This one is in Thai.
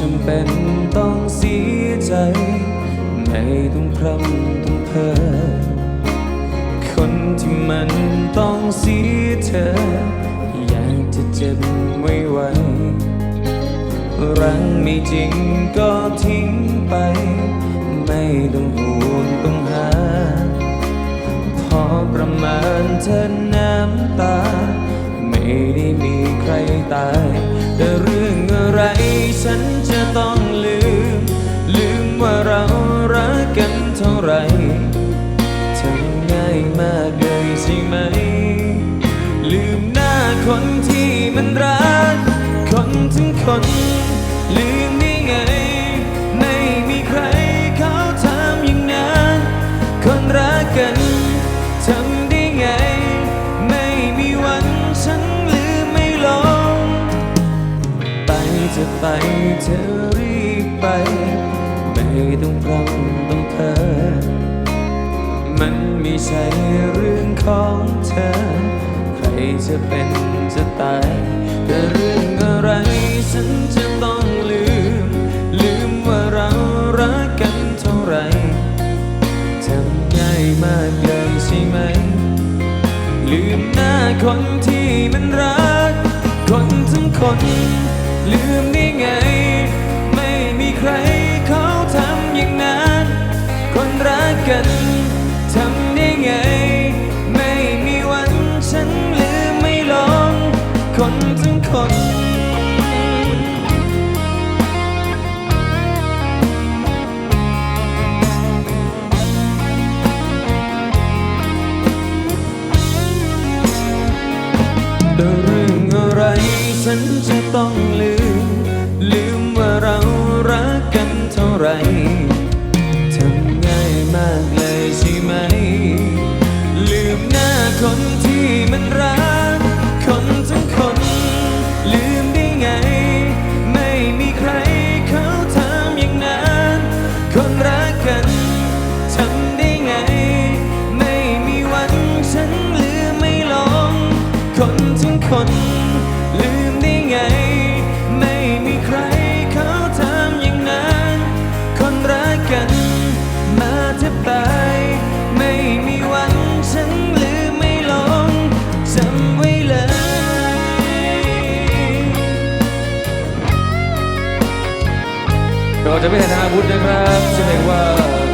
จำเป็นต้องเสียใจ ไม่ต้องพรำต้องเพ้อคนที่มันต้องเสียเธอ อยากจะเจ็บไว้ไหวรังไม่จริงก็ทิ้งไป ไม่ต้องห่วงต้องหา พอประมาณเธอน้ำตา ไม่ได้มีใครตาย ไรฉันจะต้องลืม ลืมว่าเรารักกันเท่าไรทำง่ายมากเลยใช่ไหม ลืมหน้าคนที่มันรัก คนทั้งคน ลืมได้ไง เธอรีบไป ไม่ต้องพรำต้องเธอ มันไม่ใช่เรื่องของเธอ ใครจะเป็นจะตายแต่เรื่องอะไรฉันจะต้องลืม ลืมว่าเรารักกันเท่าไรทำง่ายมากเลยใช่ไหม ลืมหน้าคนที่มันรัก คนทั้งคน ลืมได้ไง ไม่มีใครเขาทำอย่างนั้น คนรักกันทำได้ไง ไม่มีวันฉันลืมไม่ลงคนทั้งคน ฉันจะต้องลืม ลืมว่าเรารักกันเท่าไหรทำง่ายมากเลยใช่ไหม ลืมหน้าคนที่มันรัก คนทั้งคน ลืมได้ไง ไม่มีใครเขาทำอย่างนั้น คนรักกันทำได้ไง ไม่มีวันฉันลืมไม่ลง คนทั้งคน เราจะไม่เห็นอาวุธนะครับชื่อเพลงว่า